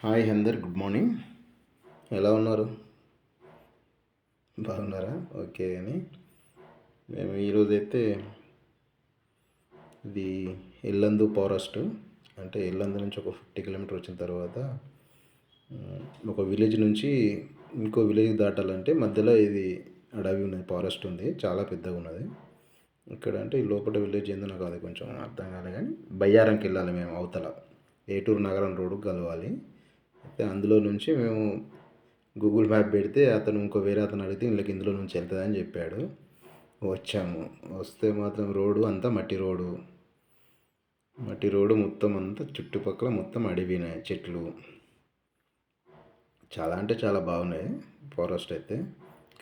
Hi అందరు good morning. ఎలా ఉన్నారు? బాగున్నారా? ఓకే అని. మేము ఈరోజు అయితే ఇది ఎల్లందు ఫారెస్ట్ అంటే ఎల్లందు నుంచి ఒక ఫిఫ్టీ కిలోమీటర్ వచ్చిన తర్వాత ఒక విలేజ్ నుంచి ఇంకో విలేజ్ దాటాలంటే మధ్యలో ఇది అడవి ఉన్నది ఫారెస్ట్ ఉంది చాలా పెద్దగా ఉన్నది. ఇక్కడ అంటే ఈ లోపల విలేజ్ ఏందో నాకు అది కొంచెం అర్థం కాలే కానీ బయ్యారంకి వెళ్ళాలి మేము అవతల. ఏటూరు నగరం రోడ్డు కలవాలి. అందులో నుంచి మేము గూగుల్ మ్యాప్ పెడితే అతను ఇంకో వేరే అతను అడిగితే వీళ్ళకి ఇందులో నుంచి వెళ్తుందని చెప్పాడు. వచ్చాము. వస్తే మాత్రం రోడ్డు అంతా మట్టి రోడ్డు. మట్టి రోడ్డు మొత్తం అంతా చుట్టుపక్కల మొత్తం అడవినాయి చెట్లు. చాలా అంటే చాలా బాగున్నాయి ఫారెస్ట్ అయితే.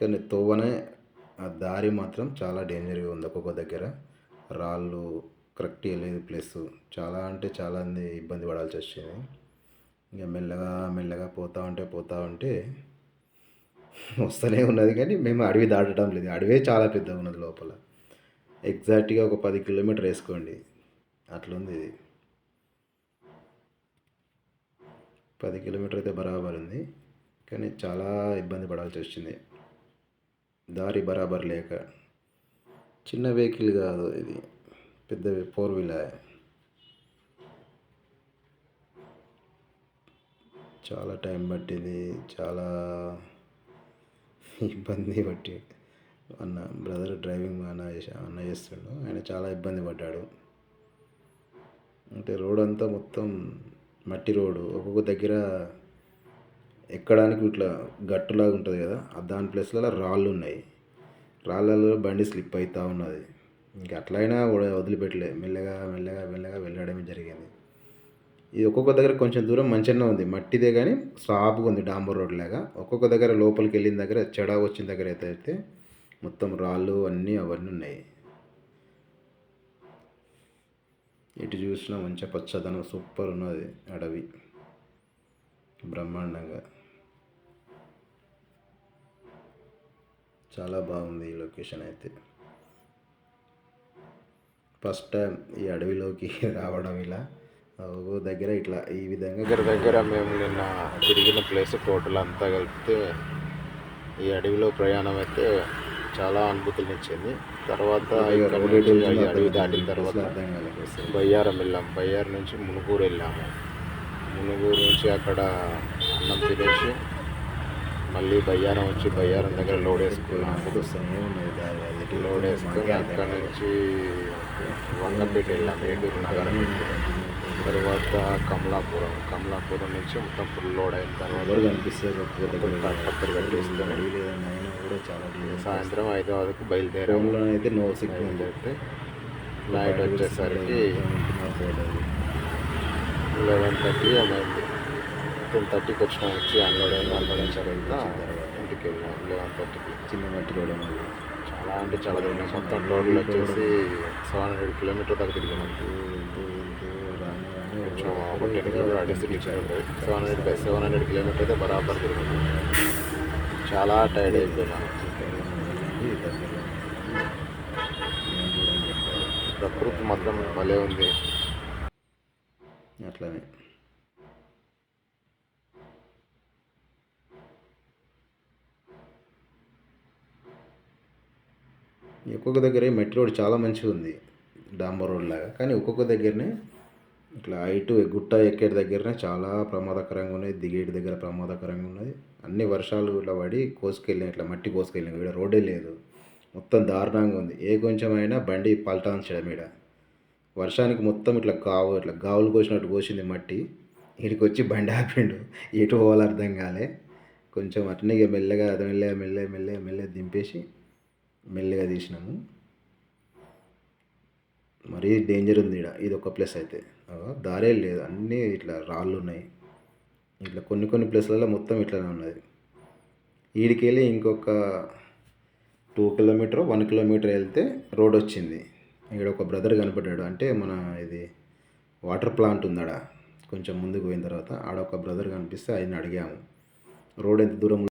కానీ తోవనే ఆ దారి మాత్రం చాలా డేంజర్గా ఉంది ఒక్కొక్క దగ్గర. రాళ్ళు కరెక్ట్ వెళ్ళేది ప్లేస్. చాలా అంటే చాలా ఇబ్బంది పడాల్సి వచ్చింది. ఇక మెల్లగా మెల్లగా పోతూ ఉంటే పోతూ ఉంటే వస్తూనే ఉన్నది కానీ మేము అడవి దాటడం లేదు. అడవే చాలా పెద్దగా ఉన్నది లోపల. ఎగ్జాక్ట్గా ఒక పది కిలోమీటర్ వేసుకోండి. అట్లుంది ఇది. పది కిలోమీటర్ అయితే బరాబర్ ఉంది. కానీ చాలా ఇబ్బంది పడాల్సి వచ్చింది. దారి బరాబర్ లేక. చిన్న వెహికల్ కాదు ఇది. పెద్ద ఫోర్ వీలర్. చాలా టైం పట్టింది చాలా ఇబ్బంది పట్టి అన్న బ్రదర్ డ్రైవింగ్ అన్న అన్న చేస్తుండు. ఆయన చాలా ఇబ్బంది పడ్డాడు. అంటే రోడ్ అంతా మొత్తం మట్టి రోడ్డు ఒక్కొక్క దగ్గర ఎక్కడానికి ఇట్లా గట్టులాగా ఉంటుంది కదా దాని ప్లేస్లలో రాళ్ళు ఉన్నాయి. రాళ్ళలో బండి స్లిప్ అవుతూ ఉన్నది. ఇంకా అట్లయినా కూడా వదిలిపెట్టలే. మెల్లగా మెల్లగా మెల్లగా వెళ్ళడమే జరిగింది. ఇది ఒక్కొక్క దగ్గర కొంచెం దూరం మంచిగానే ఉంది మట్టిదే కానీ స్లాబ్గా ఉంది డాంబర్ రోడ్ లాగా. ఒక్కొక్క దగ్గర లోపలికి వెళ్ళిన దగ్గర చెడ వచ్చిన దగ్గర అయితే అయితే మొత్తం రాళ్ళు అన్నీ అవన్నీ ఉన్నాయి. ఇటు చూసినా మంచిగా పచ్చదనం సూపర్ ఉన్నది అడవి. బ్రహ్మాండంగా. చాలా బాగుంది ఈ లొకేషన్ అయితే. ఫస్ట్ టైం ఈ అడవిలోకి రావడం ఇలా. దగ్గర ఇట్లా ఈ విధంగా దగ్గర దగ్గర మేము నిన్న తిరిగిన ప్లేస్ టోటల్ అంతా కలిపితే ఈ అడవిలో ప్రయాణం అయితే చాలా అనుభూతులు ఇచ్చింది. తర్వాత అడవి దాటిన. తర్వాత. బయ్యారం వెళ్ళాం. బయ్యారం నుంచి మునుగూరు వెళ్ళాము. మునుగూరు నుంచి అక్కడ అన్నం తినేసి మళ్ళీ బయ్యారం వచ్చి బయ్యారం దగ్గర లోడ్ వేసుకున్నాము. లోడ్ వేసుకొని అక్కడ నుంచి వంగపేట వెళ్ళాం. ఏటూరు నగరం. తర్వాత కమలాపురం. కమలాపురం నుంచి మొత్తం ఫుల్ లోడ్ అయిన తర్వాత అయినా. సాయంత్రం ఐదు వరకు బయలుదేరాము ఫోన్లో అయితే నో సిగ్నల్. బయలుదేరితే నైట్ వచ్చేసరికి లెవెన్ థర్టీ అమైంది టెన్ థర్టీకి వచ్చిన వచ్చి అన్లోడ్ అయింది. అన్లోడ్ అయిన తర్వాత ఇంటికి వెళ్ళాం. లెవెన్ థర్టీకి చిన్న మట్టి రోడ్ చాలా అంటే చాలా తిరిగినాం మొత్తం టోటల్ వచ్చేసి సెవెన్ హండ్రెడ్ కిలోమీటర్ దాకా తిరిగినాం వెళ్తూ వెళ్తూ రాని రాని కొంచెం ఒక ten kilometre అడిసి seven hundred seven hundred kilometre అయితే బరాబర్ తిరిగినాం చాలా టైర్డ్ అయిపోయినాం. ప్రకృతి మాత్రం భలే ఉంది. అట్లనే. ఒక్కొక్క దగ్గర మెట్రో రోడ్ చాలా మంచిగా ఉంది డాంబర్ రోడ్ లాగా. కానీ ఒక్కొక్క దగ్గరనే ఇట్లా హైట్ గుట్ట ఎక్కే దగ్గరనే చాలా ప్రమాదకరంగా ఉన్నది దిగేటి దగ్గర ప్రమాదకరంగా ఉన్నది. అన్ని వర్షాలు ఇట్లా పడి కోసుకెళ్ళినాయి ఇట్లా మట్టి కోసుకెళ్ళినాయి ఇక్కడ రోడ్డే లేదు. మొత్తం దారుణంగా ఉంది. ఏ కొంచెం అయినా బండి పల్టాల్చడం ఇక్కడ వర్షానికి మొత్తం ఇట్లా కావు ఇట్లా గావులు కోసినట్టు కోసింది మట్టి. ఇక్కడికి వచ్చి బండి ఆపిండు. ఎటు పోవాలి అర్థం కాలే. కొంచెం అట్నే ఇక మెల్లగా మెల్లగా మెల్లగా మెల్లగా మెల్లగా దింపేసి మెల్లగా తీసినాము. మరీ డేంజర్ ఉంది ఇక్కడ ఇది ఒక ప్లేస్ అయితే. దారే లేదు. అన్నీ ఇట్లా రాళ్ళు ఉన్నాయి. ఇట్లా కొన్ని కొన్ని ప్లేస్లలో మొత్తం ఇట్లానే ఉన్నది. ఈడికి వెళ్ళి ఇంకొక టూ కిలోమీటర్ వన్ కిలోమీటర్ వెళ్తే రోడ్ వచ్చింది. ఇక్కడ ఒక బ్రదర్ కనపడ్డాడు. అంటే మన ఇది వాటర్ ప్లాంట్ ఉందాడ? కొంచెం ముందుకు పోయిన తర్వాత ఆడ ఒక బ్రదర్ కనిపిస్తే ఆయన అడిగాము. రోడ్ ఎంత దూరం